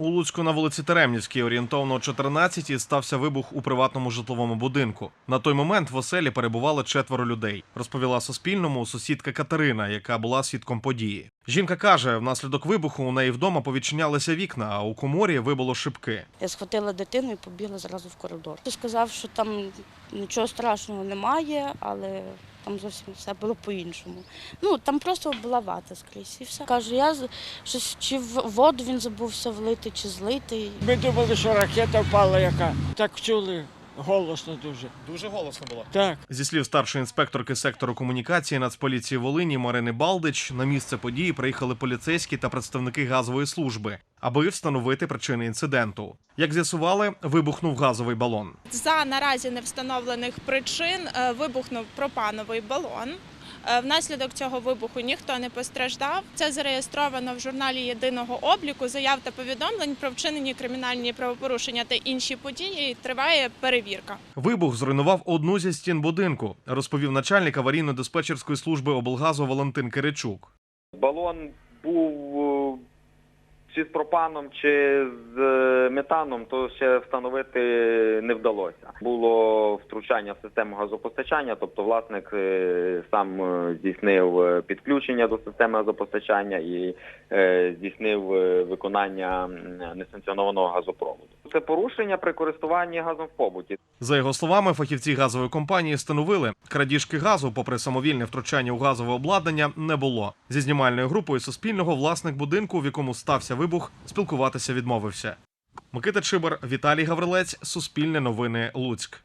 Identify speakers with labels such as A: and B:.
A: У Луцьку на вулиці Теремнівській орієнтовно о 14-й стався вибух у приватному житловому будинку. На той момент в оселі перебувало четверо людей. Розповіла Суспільному сусідка Катерина, яка була свідком події. Жінка каже, внаслідок вибуху у неї вдома повідчинялися вікна, а у коморі вибило шибки.
B: Я схватила дитину і побігла зразу в коридор. Сказав, що там нічого страшного немає, але там зовсім все було по-іншому. Ну там просто була вата скрізь і все. Кажу, я щось чи в воду він забувся влити, чи злити.
C: Ми думали, що ракета впала яка. Так чули голосно дуже.
A: Дуже голосно було.
C: Так.
A: Зі слів старшої інспекторки сектору комунікації Нацполіції Волині Марини Балдич, на місце події приїхали поліцейські та представники газової служби, аби встановити причини інциденту. Як з'ясували, вибухнув газовий балон.
D: За наразі не встановлених причин е, вибухнув пропановий балон. Е, Внаслідок цього вибуху ніхто не постраждав. Це зареєстровано в журналі єдиного обліку заяв та повідомлень про вчинені кримінальні правопорушення та інші події. Триває перевірка.
A: Вибух зруйнував одну зі стін будинку, розповів начальник аварійно-диспетчерської служби облгазу Валентин Киричук.
E: Балон був е, чи з пропаном, чи з метаном, то ще встановити не вдалося. Було втручання в систему газопостачання, тобто власник е, сам е, здійснив е, підключення до системи газопостачання і здійснив виконання несанкціонованого газопроводу. Це порушення при користуванні газом в побуті.
A: За його словами, фахівці газової компанії встановили, крадіжки газу, попри самовільне втручання у газове обладнання, не було. Зі знімальною групою Суспільного власник будинку, в якому стався вибух, спілкуватися відмовився. Микита Чибар, Віталій Гаврилець, Суспільне новини, Луцьк.